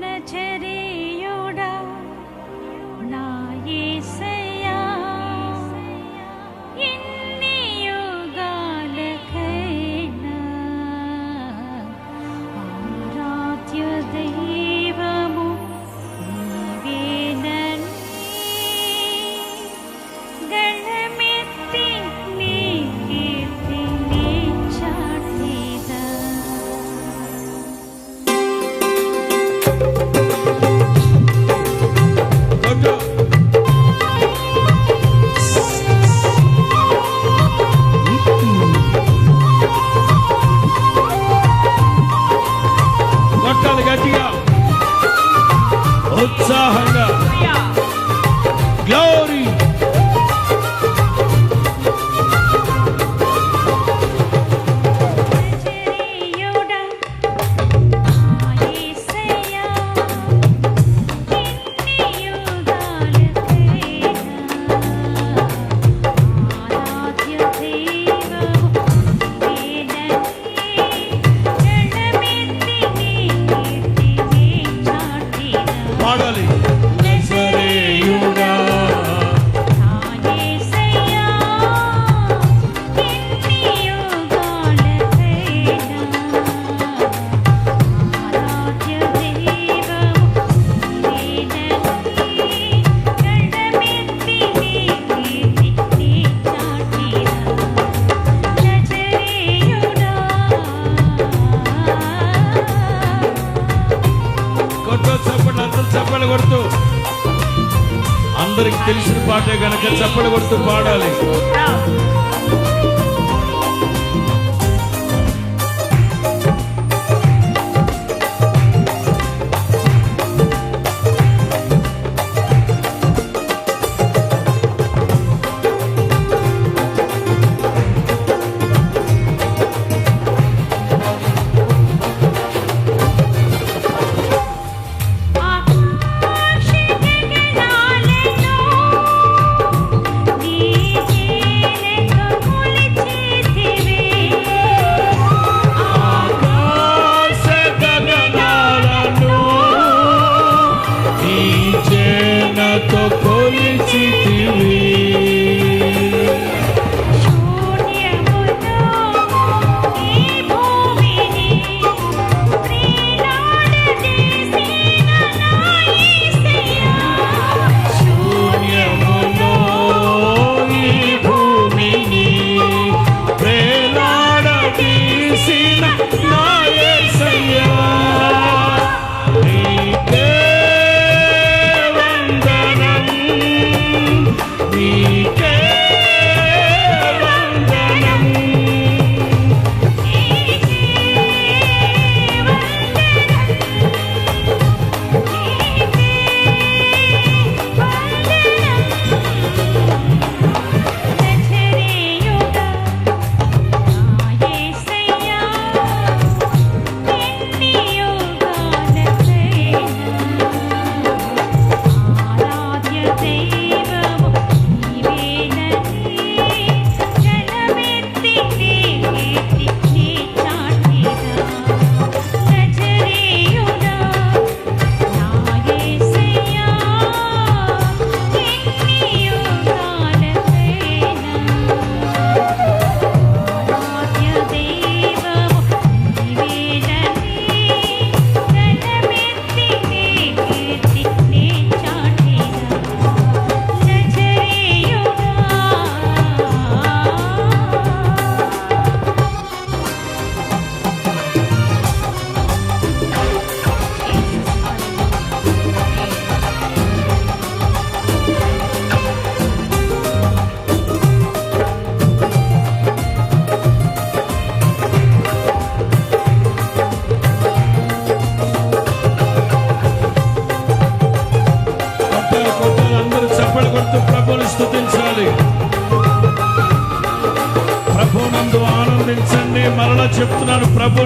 न छरी saw అందరికి తెలిసిన పాటే కనుక చప్పడగొడుతూ పాడాలి. Coco. చెప్తున్నాను ప్రభు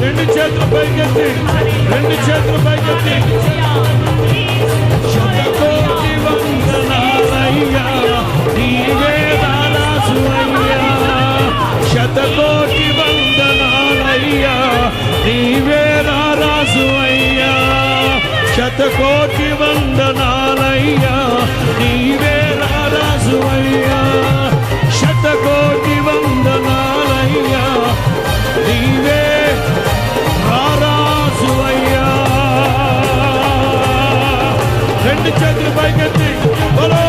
రెండు చేతులు పైకెత్తి రెండు చేతులు పైకెత్తి శతకోటి వందనాలయ్యా నీవే దానాసులయ్యా శతకోటి వందనాలయ్యా నీవే దానాసులయ్యా శతకోటి వందనాలు అయ్యా నీవే రారాజువయ్యా శతకోటి వందనాలయ్యా నీవే రారాజువయ్యా. రెండు చేతులు పైకెత్తి బలో!